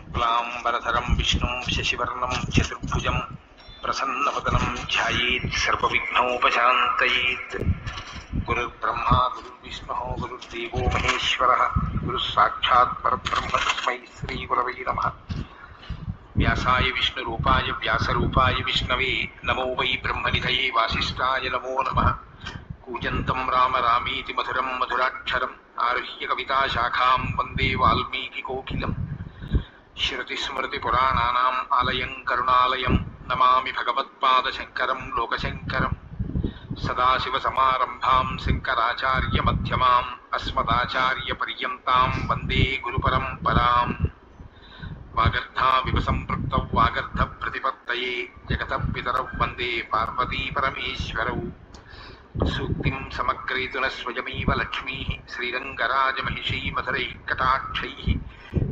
शुक्लाम्बरधरं, विष्णुं, शशिवर्णं, चतुर्भुजं, प्रसन्नवदनं ध्यायेत्, सर्वविघ्नोपशान्तयेत्। गुरुर्ब्रह्मा, गुरुर्विष्णुः, गुरुर्देवो महेश्वरः गुरुः साक्षात् परब्रह्म तस्मै श्रीगुरवै नमः। व्यासाय विष्णुरूपाय, व्यासरूपाय विष्णवे, नमो वै ब्रह्मनिधये वासिष्ठाय नमो नमः। कूजन्तं राम रामीति मधुरं मधुराक्षरम्, आरुह्य कविताशाखां वंदे वाल्मीकिकोकिलम्। శృతిస్మృతిపురాణానాం ఆలయం కరుణాలయం నమామి భగవత్పాదశంకరం లోకశంకరం. సదాశివ సమారంభా శంకరాచార్య మధ్యమాం అస్మదాచార్య పర్యంతం వందే గురు పరంపరా వాగర్ధావివ సంపృత వాగర్ధ ప్రతిపత్త జగత పితర వందే పార్వతీ పార్వతీపరమేశ్వరౌ సూక్తిం సమగ్రేతున స్వయమేవ లక్ష్మీ శ్రీరంగరాజమహిషీ మధురైః కటాక్షైః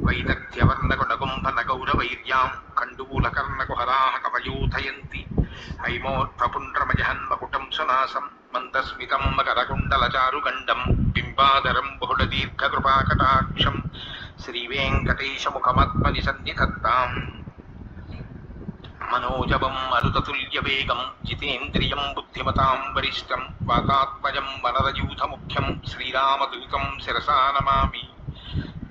వైదగ్ధ్యవర్ణకుడగుంభనగౌరవైర్యాం కండూలకర్ణకుహరాహ కవయూథయంతి హైమోర్ధపుండ్రమజహన్ మకుటం సునాసం మందస్మితం మకరకుండలచారుగండం బింబాదరం బహుళదీర్ఘకృపాకటాక్షం శ్రీవేంకటేశముఖమాత్మని సన్నిధత్తాం మనోజవం మరుతతుల్యవేగం జితేంద్రియం బుద్ధిమతాం వరిష్టం వాతాత్మజం వనరయూథముఖ్యం శ్రీరామదూతం శిరసా నమామి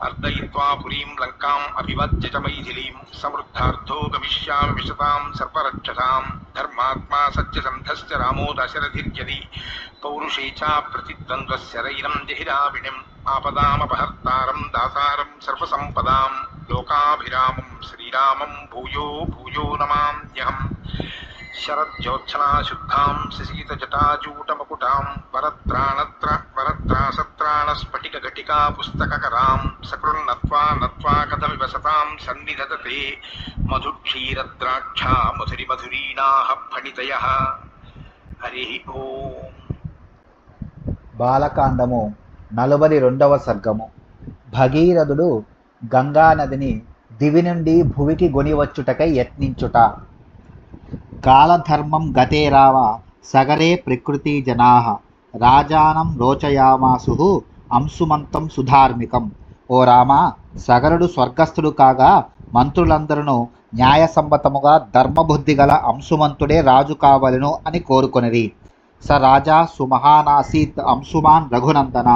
అర్దయిత్వా పురీం లంకాం అభివత్య చ మైథిలీం సమృద్ధార్థో గమిష్యామి విశతాం సర్వరక్షసాం ధర్మాత్మా సత్య సంధస్య రామో దశరథిర్యది పౌరుషే చ ప్రతిద్వంద్వశరైరం జహిరావిణిం ఆపదామపహర్తారం దాసారం సర్వసంపదాం లోకాభిరామం శ్రీరామం భూయో భూయో నమామ్యహం శరజ్యోత్సనాశుద్ధాం శుద్ధాం శశీతజటాజూటమకుటాం వరత్రాణత్ర స్ఫటిక ఘటికా పుస్తకరాం సకృన్నత్వా నత్వా కథవివసతాం సన్నిధతతే మధుక్షీరద్రాక్షా మధురి మధురీణాహ ఫణితయ హరి ఓ బాలకాండము నలభై రెండవ సర్గము. భగీరథుడు గంగానదిని దివి నుండి భువికి గొనివచ్చుటకై యత్నించుట. కాలధర్మం గతే రావ సగరే ప్రకృతి జనా. రాజానం రోచయామాసు అంశుమంతం సుధార్మికం. ఓ రామ సగరుడు స్వర్గస్థుడు కాగా మంత్రులందరూ న్యాయసమ్మతముగా ధర్మబుద్ధి గల అంశుమంతుడే రాజు కావలను అని కోరుకొనిరి. స రాజా సుమహానాసీత్ అంశుమాన్ రఘునందన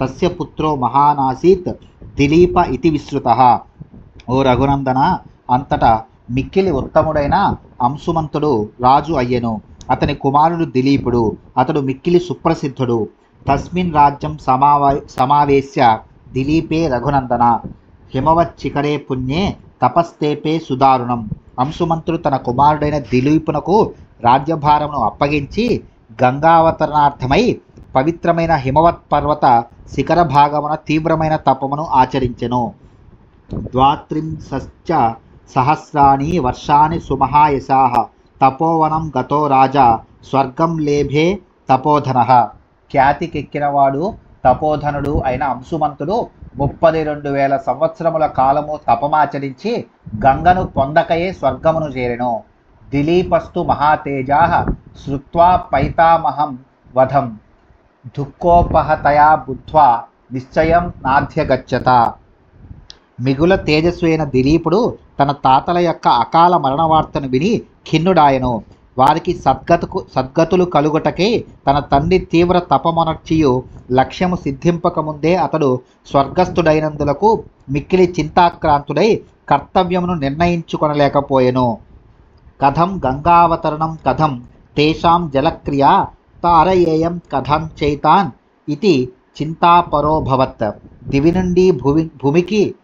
తస్య పుత్రో మహానాసీత్ దిలీప ఇతి విశ్రుత ఓ రఘునందన అంతటా మిక్కిలి ఉత్తముడైన అంశుమంతుడు రాజు అయ్యెను. అతని కుమారుడు దిలీపుడు అతడు మిక్కిలి సుప్రసిద్ధుడు. తస్మిన్ రాజ్యం సమావా సమావేశ్య దిలీపే రఘునందన. హిమవచ్చికరే పుణ్యే తపస్తేపే సుదారుణం. అంశుమంతుడు తన కుమారుడైన దిలీపునకు రాజ్యభారమును అప్పగించి గంగావతరణార్థమై పవిత్రమైన హిమవత్ పర్వత శిఖర భాగమున తీవ్రమైన తపమును ఆచరించెను. ద్వాత్రింశ్చ సహస్రాణి వర్షాని సుమహాయశా. తపోవనం గతో రాజా స్వర్గం లేభే తపోధన. ఖ్యాతికెక్కినవాడు తపోధనుడు అయిన అంశుమంతుడు ముప్పది రెండు వేల సంవత్సరముల కాలము తపమాచరించి గంగను పొందకయే స్వర్గమును చేరెను. దిలీపస్తు మహాతేజా శ్రుత్వా పైతామహం వధం. దుఃఖోపహతయా బుద్ధ్వా నిశ్చయం నాధ్యగచ్చత. మిగుల తేజస్వైన దిలీపుడు తన తాతల యొక్క అకాల మరణ వార్తను విని ఖిన్నుడాయను. వారికి సద్గతుకు సద్గతులు కలుగుటకే తన తండ్రి తీవ్ర తపమొనర్చియు లక్ష్యము సిద్ధింపకముందే అతడు స్వర్గస్థుడైనందులకు మిక్కిలి చింతాక్రాంతుడై కర్తవ్యమును నిర్ణయించుకొనలేకపోయెను. కథం గంగావతరణం కథం. తేషాం జలక్రియా తారయేయం కథం చైతాన్ ఇది చింతాపరోభవత్. దివి నుండి భూమి భూమికి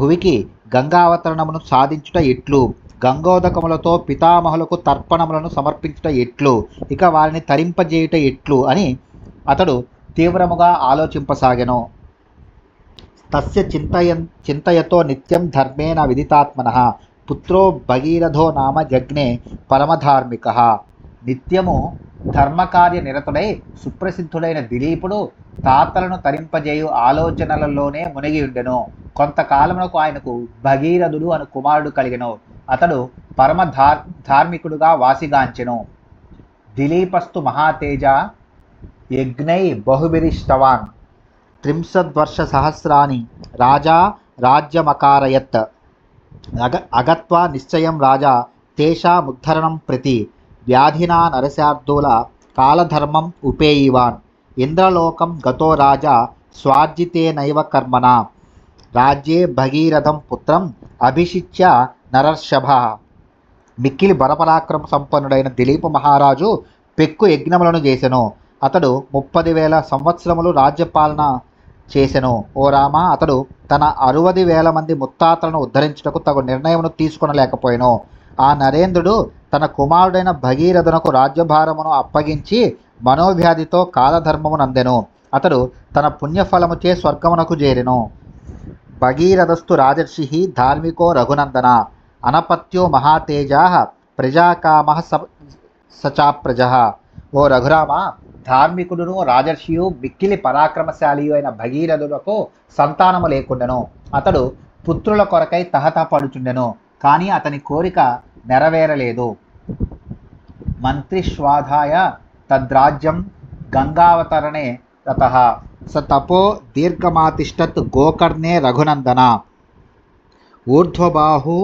భువికి గంగావతరణమును సాధించుట ఎట్లు? గంగోదకములతో పితామహులకు తర్పణములను సమర్పించుట ఎట్లు? ఇక వారిని తరింపజేయుట ఎట్లు? అని అతడు తీవ్రముగా ఆలోచింపసాగెను. తస్య చింతయన్ చింతయతో నిత్యం ధర్మేణ విదితాత్మన. పుత్రో భగీరథో నామ జగ్నే పరమధార్మిక. నిత్యము ధర్మకార్య నిరతుడై సుప్రసిద్ధుడైన దిలీపుడు తాతలను తరింపజేయు ఆలోచనలలోనే మునిగి ఉండెను. కొంతకాలమునకు ఆయనకు భగీరథుడు అను కుమారుడు కలిగెను. అతడు పరమ ధార్ ధార్మికుడుగా వాసిగాంచెను. దిలీపస్తు మహాతేజ యజ్ఞై బహుబిరిష్టవాన్ త్రింశద్వర్ష సహస్రాని రాజా రాజ్యమకారయత్. అగ అగత్వా నిశ్చయం రాజా తేషాముద్ధరణం ప్రతి. వ్యాధినా నరశార్థుల కాలధర్మం ఉపేయివాన్. ఇంద్రలోకం గతో రాజా స్వార్జితేనైవ కర్మణ. రాజ్యే భగీరథం పుత్రం అభిషిచ్య నరర్షభ. మిక్కిలి బలపరాక్రమ సంపన్నుడైన దిలీప మహారాజు పెక్కు యజ్ఞములను చేసెను. అతడు ముప్పది వేల సంవత్సరములు రాజ్యపాలన చేసెను. ఓ రామ అతడు తన అరవది వేల మంది ముత్తాతలను ఉద్ధరించుటకు తగు నిర్ణయమును తీసుకొనలేకపోయాను. ఆ నరేంద్రుడు తన కుమారుడైన భగీరథునకు రాజ్యభారమును అప్పగించి మనోవ్యాధితో కాలధర్మమునందెను అతడు తన పుణ్యఫలముచే స్వర్గమునకు చేరెను. భగీరథస్థు రాజర్షి ధార్మికో రఘునందన. అనపత్యో మహాతేజ ప్రజాకామ సచాప్రజ. ఓ రఘురామ ధార్మికుడును రాజర్షియు మిక్కిలి పరాక్రమశాలియు అయిన భగీరథులకు సంతానము లేకుండెను. అతడు పుత్రుల కొరకై తహతపడుచుండెను కానీ అతని కోరిక నెరవేరలేదు. మంత్రిష్వాధాయ తద్రాజ్యం గంగావతరణే రత. స తపో దీర్ఘమాతిష్టత్ గోకర్ణే రఘునందన. ఊర్ధ్వబాహు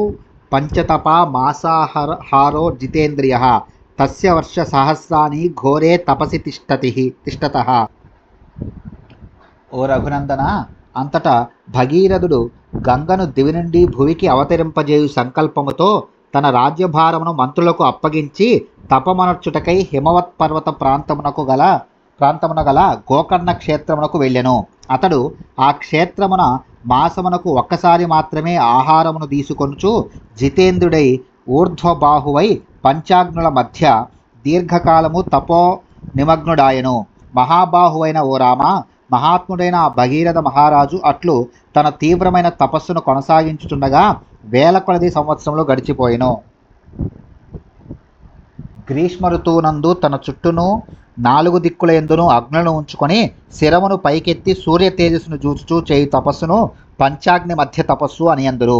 పంచతపా మాసాహర హారో జితేంద్రియ. తస్య వర్ష సహస్రాని ఘోరే తపసి తిష్టతి తిష్టత. ఓ రఘునందన అంతటా భగీరథుడు గంగను దివి నుండి భువికి అవతరింపజేయు సంకల్పముతో తన రాజ్యభారమును మంత్రులకు అప్పగించి తపమనర్చుటకై హిమవత్ పర్వత ప్రాంతమునకు గల ప్రాంతమున గల గోకర్ణ క్షేత్రమునకు వెళ్ళెను. అతడు ఆ క్షేత్రమున మాసమునకు ఒక్కసారి మాత్రమే ఆహారమును తీసుకొనుచు జితేంద్రుడై ఊర్ధ్వబాహువై పంచాగ్నుల మధ్య దీర్ఘకాలము తపో నిమగ్నుడాయను. మహాబాహువైన ఓ రామ మహాత్ముడైన భగీరథ మహారాజు అట్లు తన తీవ్రమైన తపస్సును కొనసాగించుచుండగా వేల కొలది సంవత్సరంలో గడిచిపోయాను. గ్రీష్మ ఋతువునందు తన చుట్టూను నాలుగు దిక్కుల ఎందును అగ్నులను ఉంచుకొని శిరమును పైకెత్తి సూర్య తేజస్సును చూచుచూ చేయి తపస్సును పంచాగ్ని మధ్య తపస్సు అని అందురు.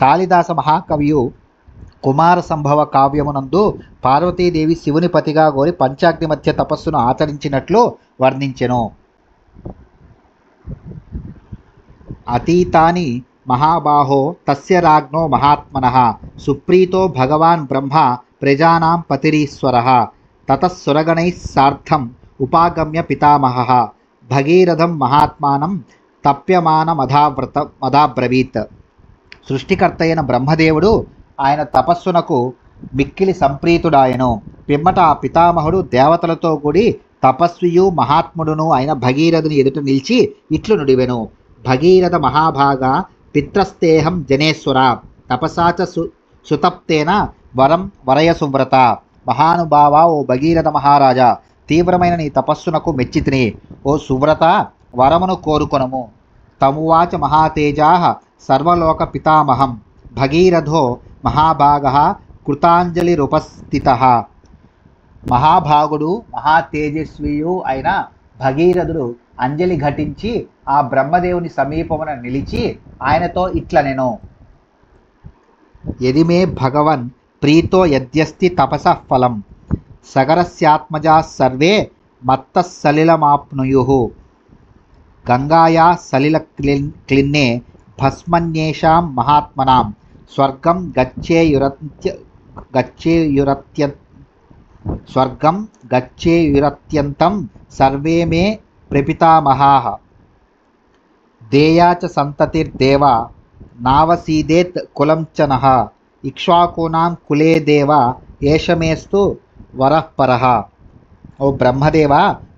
కాళిదాస మహాకవియు కుమార సంభవ కావ్యమునందు పార్వతీదేవి శివుని పతిగా కోరి పంచాగ్ని మధ్య తపస్సును ఆచరించినట్లు వర్ణించెను. అతీతాని మహాబాహో తస్య రాజ్ఞో మహాత్మన సుప్రీతో భగవాన్ బ్రహ్మ ప్రజానాం పతిరీశ్వర తతఃసురగణైः సార్థం ఉపాగమ్య పితామహ భగీరథం మహాత్మానం తప్యమానమధావ్రత మధాబ్రవీత్. సృష్టికర్త అయిన బ్రహ్మదేవుడు ఆయన తపస్సునకు మిక్కిలి సంప్రీతుడాయను. పిమ్మట ఆ పితామహుడు దేవతలతో కూడి తపస్వియు మహాత్ముడును అయిన భగీరథుని ఎదుట నిలిచి ఇట్లు నుడివెను. భగీరథ మహాభాగ పిత్రస్తేహం జనేశ్వర. తపసాచ సు సుతప్తేన వరం వరయ సువ్రత. మహానుభావ ఓ భగీరథ మహారాజా తీవ్రమైన నీ తపస్సునకు మెచ్చితిని. ఓ సువ్రత వరమును కోరుకొనము. తమువాచ మహాతేజా సర్వలోక పితామహం. భగీరథో మహాభాగ కృతాంజలిరుపస్థిత మహాభాగుడు మహాతేజస్వియు అయిన భగీరథుడు అంజలి ఘటించి ఆ బ్రహ్మదేవుని సమీపమున నిలిచి ఆయనతో ఇట్లనెను నేను. ఎదిమే భగవన్ ప్రీతో యద్యస్తి తపస ఫలం. సగరస్యాత్మజా సర్వే మత్త సలిలమాప్నుయు గంగాయా సలిల క్లిన్ క్లిన్నే భస్మన్యేషాం మహాత్మనాం. స్వర్గం గచ్చేయురత్య గచ్చేయురత్య స్వర్గం గచ్చేయురత్యంతం సర్వే మే ప్రపితామహాః. దేయాచ సంతతిర్దేవ నావసీదేత్ కులం చ నః. ఇక్ష్వాకూనాం కులే దేవ ఏషమేస్తు వరఃపరః ఓ బ్రహ్మదేవ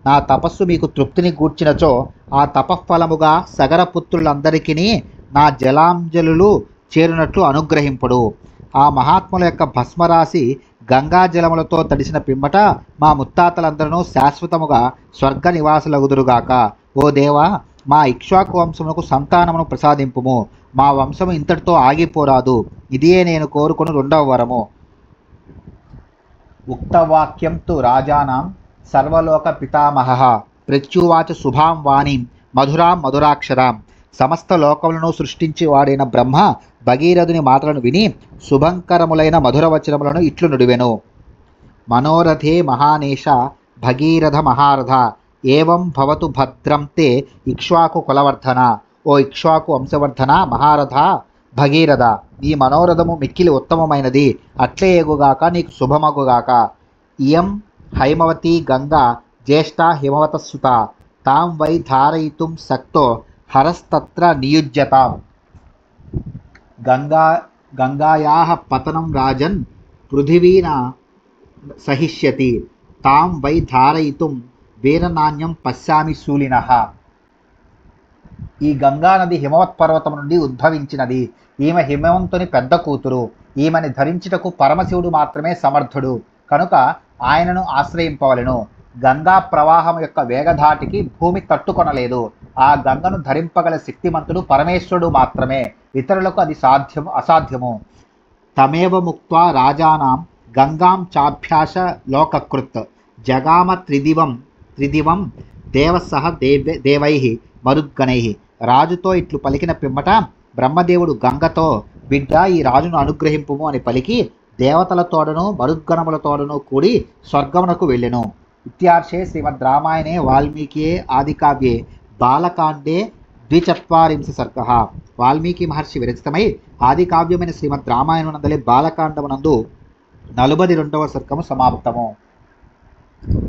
నా తపస్సు మీకు తృప్తిని గూర్చినచో ఆ తపఃఫలముగా సగరపుత్రులందరికీ నా జలాంజలులు చేరినట్లు అనుగ్రహింపుడు. ఆ మహాత్ముల యొక్క భస్మరాశి గంగా జలములతో తడిసిన పిమ్మట మా ముత్తాతలందరూ శాశ్వతముగా స్వర్గ నివాసులగుదురుగాక ఓ దేవా మా ఇక్ష్వాకు వంశమునకు సంతానమును ప్రసాదింపుము. మా వంశము ఇంతటితో ఆగిపోరాదు. ఇదియే నేను కోరుకుని రెండవ వరము. ఉక్తవాక్యం తు రాజానాం సర్వలోక పితామహ. ప్రత్యువాచ శుభాం వాణీం మధురాం మధురాక్షరాం. సమస్త లోకములను సృష్టించి వాడైన బ్రహ్మ భగీరథుని మాటలను విని శుభంకరములైన మధుర వచనములను ఇట్లు నుడివెను. మనోరథే మహానేష భగీరథ మహారథ ఏవం భవతు భద్రం తే ఇక్ష్వాకు కులవర్ధన. ఓ ఇక్ష్వాకు వంశవర్ధన మహారథ భగీరథ నీ మనోరథము మిక్కిలి ఉత్తమమైనది. అట్లే ఎగుగాక నీకు శుభమగుగాక. ఇయం హైమవతి గంగా జ్యేష్ఠ హిమవతస్సుత. తాం వై ధారయితుం శక్తో హరస్తత్ర నియుజ్యతాం. గంగా గంగాయాः పతనం రాజన్ పృథివీన సహిష్యతి. తాం వై ధారయితుం వీరనాణ్యం పశ్యామి శూలినః. ఈ గంగా నది హిమవత్ పర్వతం నుండి ఉద్భవించినది. ఈమె హిమవంతుని పెద్ద కూతురు. ఈమెని ధరించుటకు పరమశివుడు మాత్రమే సమర్థుడు. కనుక ఆయనను ఆశ్రయింపవలెను. గంగా ప్రవాహం యొక్క వేగధాటికి భూమి తట్టుకొనలేదు. ఆ గంగను ధరింపగల శక్తిమంతుడు పరమేశ్వరుడు మాత్రమే. ఇతరులకు అది సాధ్యము అసాధ్యము. తమేవ ముక్వా రాజానాం గంగాం చాభ్యాస లోకకృత్. జగామ త్రిదివం త్రిదివం దేవసహ దేవ దేవై మరుద్గణై రాజుతో ఇట్లు పలికిన పిమ్మట బ్రహ్మదేవుడు గంగతో బిడ్డ ఈ రాజును అనుగ్రహింపుము అని పలికి దేవతల తోడను మరుద్గణముల తోడను కూడి స్వర్గమునకు వెళ్ళెను. ఇత్యార్షే శ్రీమద్ రామాయణే వాల్మీకియే ఆదికావ్యే. బాలకాండే ద్విచత్వారింశ సర్గ. వాల్మీకి మహర్షి విరచితమై ఆది కావ్యమైన శ్రీమద్ రామాయణమునందలే బాలకాండమునందు నలుబది రెండవ సర్గము సమాప్తము.